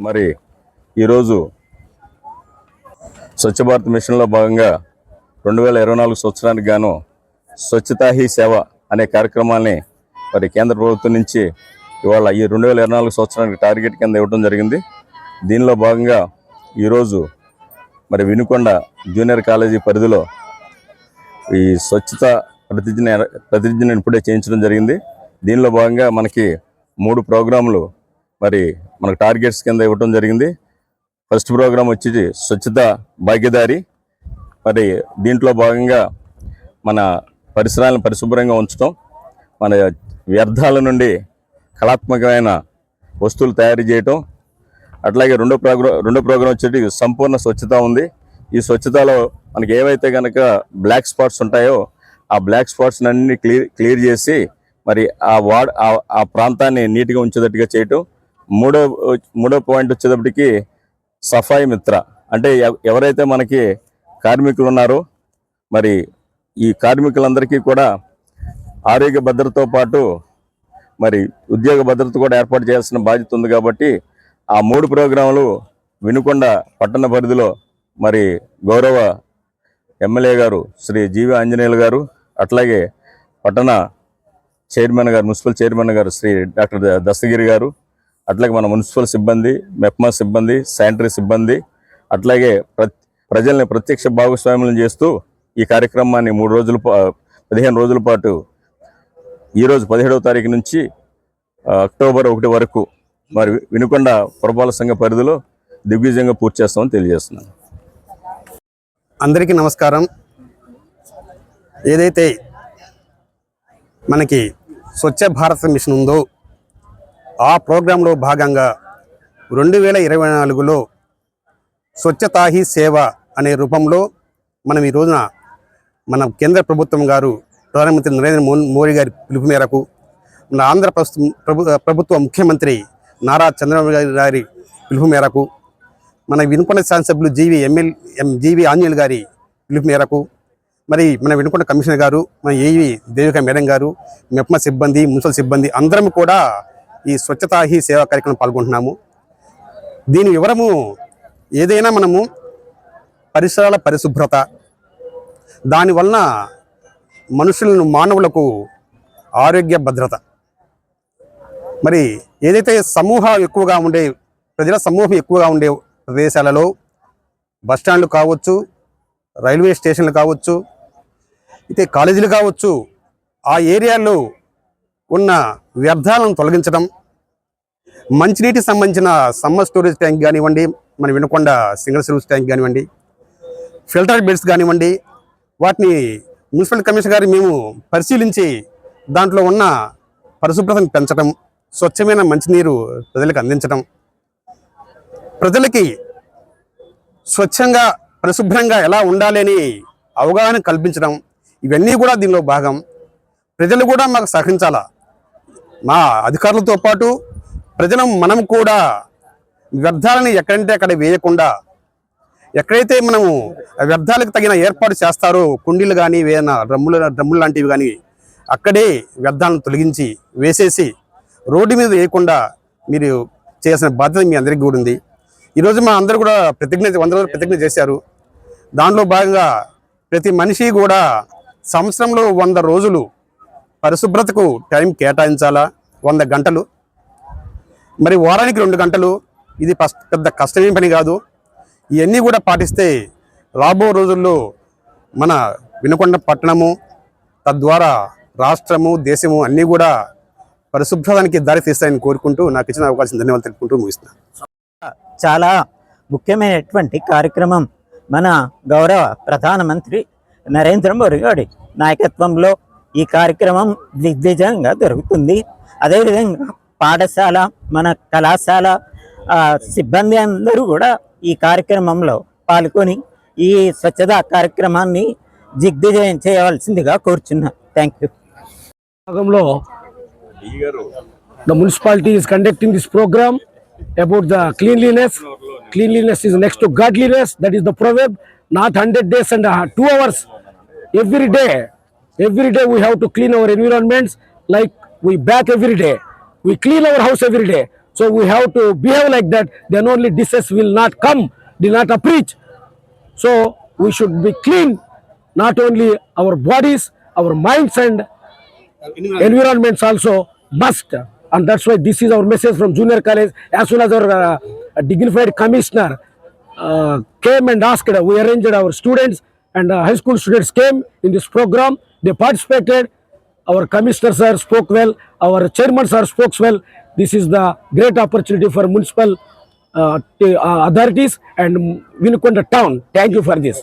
మరి ఈరోజు స్వచ్ఛ భారత్ మిషన్లో భాగంగా రెండు వేల ఇరవై నాలుగు సంవత్సరానికి గాను స్వచ్ఛతా హీ సేవ అనే కార్యక్రమాన్ని మరి కేంద్ర ప్రభుత్వం నుంచి ఇవాళ ఈ రెండు వేల ఇరవై నాలుగు సంవత్సరానికి టార్గెట్ కింద ఇవ్వడం జరిగింది. దీనిలో భాగంగా ఈరోజు మరి వినుకొండ జూనియర్ కాలేజీ పరిధిలో ఈ స్వచ్ఛత ప్రతిజ్ఞ ప్రతిజ్ఞను ఇప్పుడే చేయించడం జరిగింది. దీనిలో భాగంగా మనకి మూడు ప్రోగ్రాంలు మరి మనకు టార్గెట్స్ కింద ఇవ్వటం జరిగింది. ఫస్ట్ ప్రోగ్రాం వచ్చి స్వచ్ఛత భాగ్యదారి. మరి దీంట్లో భాగంగా మన పరిసరాలను పరిశుభ్రంగా ఉంచడం మన వ్యర్థాల నుండి కళాత్మకమైన వస్తువులు తయారు చేయటం. అట్లాగే రెండో ప్రోగ్రాం రెండో ప్రోగ్రాం వచ్చేటి సంపూర్ణ స్వచ్ఛత ఉంది. ఈ స్వచ్ఛతలో మనకి ఏవైతే కనుక బ్లాక్ స్పాట్స్ ఉంటాయో ఆ బ్లాక్ స్పాట్స్ అన్ని క్లియర్ క్లియర్ చేసి మరి ఆ వార్డ్ ఆ ప్రాంతాన్ని నీట్గా ఉంచేటట్టుగా చేయటం. మూడో మూడో పాయింట్ వచ్చేటప్పటికి సఫాయి మిత్ర. అంటే ఎవరైతే మనకి కార్మికులు ఉన్నారో మరి ఈ కార్మికులందరికీ కూడా ఆరోగ్య భద్రతతో పాటు మరి ఉద్యోగ భద్రత కూడా ఏర్పాటు చేయాల్సిన బాధ్యత ఉంది కాబట్టి ఆ మూడు ప్రోగ్రాములు వినుకొండ పట్టణ పరిధిలో మరి గౌరవ ఎమ్మెల్యే గారు శ్రీ జీవి ఆంజనేయులు గారు అట్లాగే పట్టణ చైర్మన్ గారు మున్సిపల్ చైర్మన్ గారు శ్రీ డాక్టర్ దస్తగిరి గారు అట్లాగే మన మున్సిపల్ సిబ్బంది మెప్మా సిబ్బంది శానిటరీ సిబ్బంది అట్లాగే ప్రజల్ని ప్రత్యక్ష భాగస్వామ్యం చేస్తూ ఈ కార్యక్రమాన్ని మూడు రోజుల పా- పదిహేను రోజుల పాటు ఈరోజు పదిహేడవ తారీఖు నుంచి అక్టోబర్ ఒకటి వరకు మరి వినుకొండ పురపాలక సంఘ పరిధిలో దిగ్విజయంగా పూర్తి చేస్తామని తెలియజేస్తున్నాను. అందరికీ నమస్కారం. ఏదైతే మనకి స్వచ్ఛ భారత్ మిషన్ ఉందో ఆ ప్రోగ్రాంలో భాగంగా రెండు వేల ఇరవై నాలుగులో స్వచ్ఛతాహి సేవ అనే రూపంలో మనం ఈ రోజున మన కేంద్ర ప్రభుత్వం గారు ప్రధానమంత్రి నరేంద్ర మోన్ మోడీ గారి పిలుపు మేరకు మన ఆంధ్ర ప్రభుత్వ ప్రభు ప్రభుత్వ ముఖ్యమంత్రి నారా చంద్రబాబు గారి గారి పిలుపు మేరకు మన వినుకొండ శాసనసభ్యులు జీవి ఎమ్మెల్ ఎం జీవి ఆంజనేయులు గారి పిలుపు మేరకు మరి మన వినుకొండ కమిషనర్ గారు మన ఏవి దేవిక మేడం గారు మెప్మ సిబ్బంది మున్సిపల్ సిబ్బంది అందరం కూడా ఈ స్వచ్ఛతా హీ సేవా కార్యక్రమం పాల్గొంటున్నాము. దీని వివరము ఏదైనా మనము పరిసరాల పరిశుభ్రత దానివలన మనుషులను మానవులకు ఆరోగ్య భద్రత. మరి ఏదైతే సమూహ ఎక్కువగా ఉండే ప్రజల సమూహం ఎక్కువగా ఉండే ప్రదేశాలలో బస్టాండ్లు కావచ్చు రైల్వే స్టేషన్లు కావచ్చు అయితే కాలేజీలు కావచ్చు ఆ ఏరియాలో ఉన్న వ్యర్థాలను తొలగించడం మంచినీటికి సంబంధించిన సమ్మర్ స్టోరేజ్ ట్యాంక్ కానివ్వండి మన వినకొండ సింగిల్ సర్వీస్ ట్యాంక్ కానివ్వండి ఫిల్టర్ బెడ్స్ కానివ్వండి వాటిని మున్సిపల్ కమిషనర్ గారు మేము పరిశీలించి దాంట్లో ఉన్న పరిశుభ్రతను పెంచడం స్వచ్ఛమైన మంచినీరు ప్రజలకు అందించడం ప్రజలకి స్వచ్ఛంగా పరిశుభ్రంగా ఎలా ఉండాలి అని అవగాహన కల్పించడం ఇవన్నీ కూడా దీనిలో భాగం. ప్రజలు కూడా మాకు సహకరించాలా? మా అధికారులతో పాటు ప్రజలం మనం కూడా వ్యర్థాలని ఎక్కడంటే అక్కడ వేయకుండా ఎక్కడైతే మనము వ్యర్థాలకు తగిన ఏర్పాటు చేస్తారో కుండీలు కానీ ఏదైనా డ్రమ్ములు డ్రమ్ములు లాంటివి కానీ అక్కడే వ్యర్థాలను తొలగించి వేసేసి రోడ్డు మీద వేయకుండా మీరు చేసిన బాధ్యత మీ అందరికీ కూడా ఉంది. ఈరోజు మా అందరూ కూడా ప్రతిజ్ఞ వంద రోజులు ప్రతిజ్ఞ చేశారు. దానిలో భాగంగా ప్రతి మనిషి కూడా సంవత్సరంలో వంద రోజులు పరిశుభ్రతకు టైం కేటాయించాలా? వంద గంటలు. మరి వారానికి రెండు గంటలు ఇది పెద్ద కష్టమేం పని కాదు. ఇవన్నీ కూడా పాటిస్తే రాబో రోజుల్లో మన వినుకొండ పట్టణము తద్వారా రాష్ట్రము దేశము అన్నీ కూడా పరిశుభ్రతానికి దారి తీస్తాయని కోరుకుంటూ నాకు ఇచ్చిన అవకాశం ధన్యవాదాలు తెలుపుకుంటూ ముగిస్తున్నాను చాలా ముఖ్యమైనటువంటి కార్యక్రమం మన గౌరవ ప్రధానమంత్రి నరేంద్ర మోడీ గారి నాయకత్వంలో ఈ కార్యక్రమం దిగ్విజయంగా దొరుకుతుంది అదేవిధంగా పాఠశాల మన కళాశాల సిబ్బంది అందరూ కూడా ఈ కార్యక్రమంలో పాల్గొని ఈ స్వచ్ఛత కార్యక్రమాన్ని దిగ్విజయం చేయవలసిందిగా కోరుచున్నా. Thank యూలో the municipality is conducting this program about the cleanliness cleanliness is next godliness that is the proverb not hundred days and two hours every day every day we have to clean our environments like we bath every day we clean our house every day So we have to behave like that. Then only disease will not come, will not approach. So we should be clean, not only our bodies, our minds and environments also must. And that's why this is our message from junior college. As soon as our uh, dignified commissioner uh, came and asked, we arranged our students and uh, high school students came in this program. They participated. Our commissioner sir spoke well. Our chairman sir spoke well. This is the great opportunity for municipal uh, uh, authorities and Vinukonda town. Thank you for this.